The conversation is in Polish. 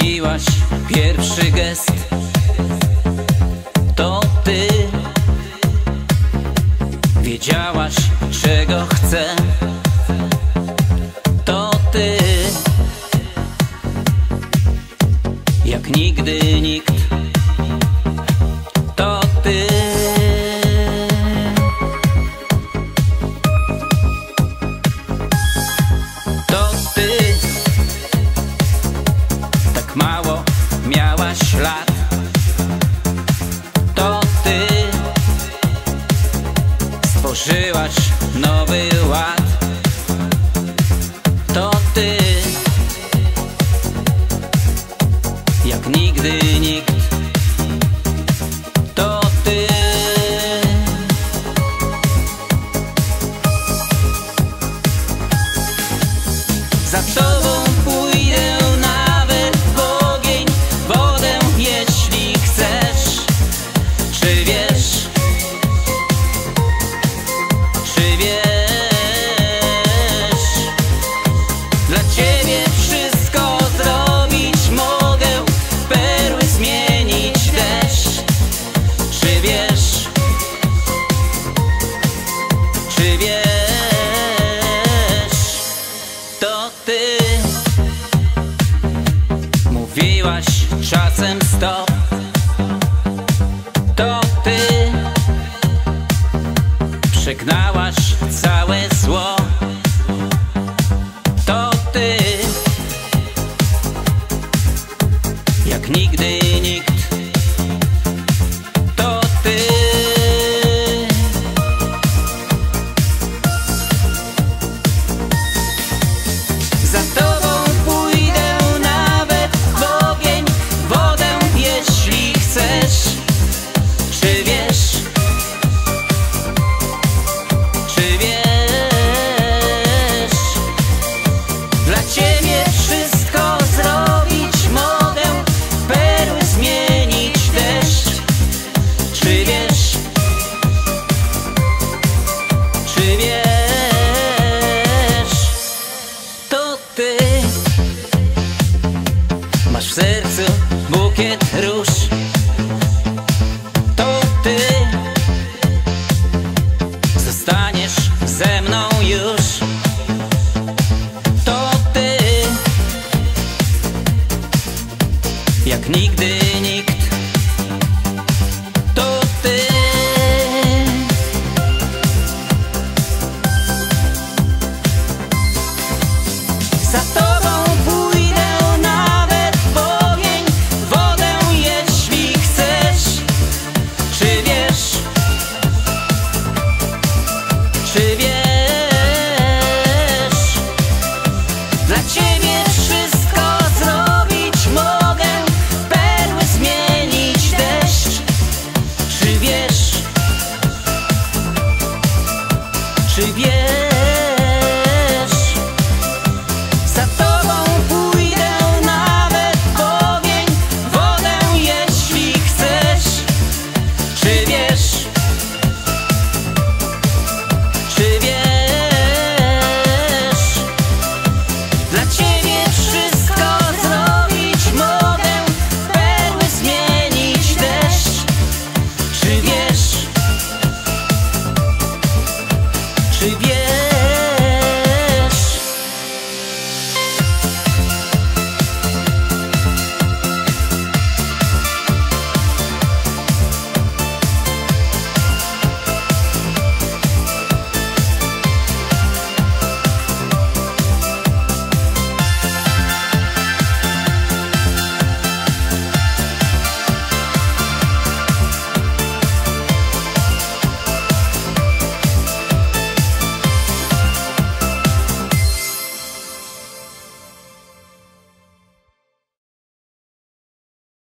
Piłaś pierwszy gest. To ty. Wiedziałaś czego chcę. To ty. Jak nigdy nikt Stworzyłaś nowy ład. To ty. Jak nigdy nikt. To ty. Za tobą to ty. Mówiłaś czasem stop. To ty. Przegnałaś całe zło. To ty. Jak nigdy nikt jak nigdy nikt. wie. Ty